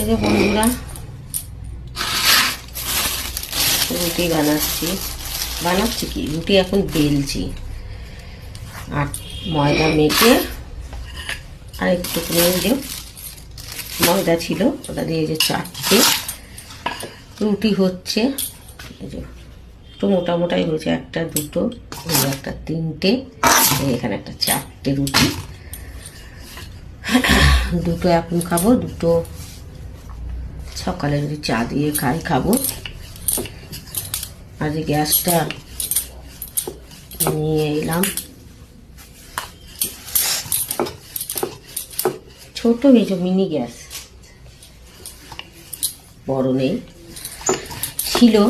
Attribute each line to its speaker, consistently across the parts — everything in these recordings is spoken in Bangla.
Speaker 1: এই যে বন্ধুরা, রুটি বানাচ্ছি। বানাচ্ছি কি? রুটি এখন বেলছি। আর ময়দা মেখে আর একটুখানি যে ময়দা ছিল, ওটা দিয়ে যে চারটে রুটি হচ্ছে একটু মোটা মোটাই হয়েছে, একটা, দুটো একটা, তিনটে এখানে একটা চারটে রুটি। দুটো এখন খাব, দুটো সকালে যদি চা দিয়ে খাই, খাব। আজ গ্যাসটা নিয়ে এলাম। ছোট হয়েছে মিনি গ্যাস। বড় নেই। ছিল।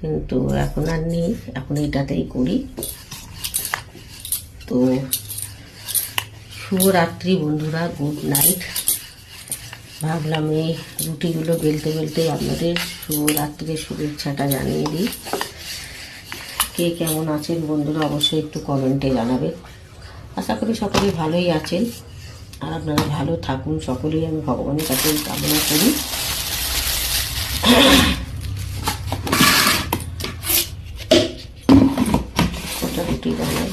Speaker 1: কিন্তু এখন আর নেই। এখন এটাতেই করি। তো শুভরাত্রি বন্ধুরা, গুড নাইট। ভাবলাম এই রুটিগুলো বেলতে বেলতে আপনাদের শুভরাত্রির শুভেচ্ছাটা জানিয়ে দিই। কে কেমন আছেন বন্ধুরা অবশ্যই একটু কমেন্টে জানাবে আশা করি সকলেই ভালোই আছেন। আর আপনারা ভালো থাকুন, সকলেই আমি ভগবানের কাছে কামনা করি। কটা রুটি বানাই।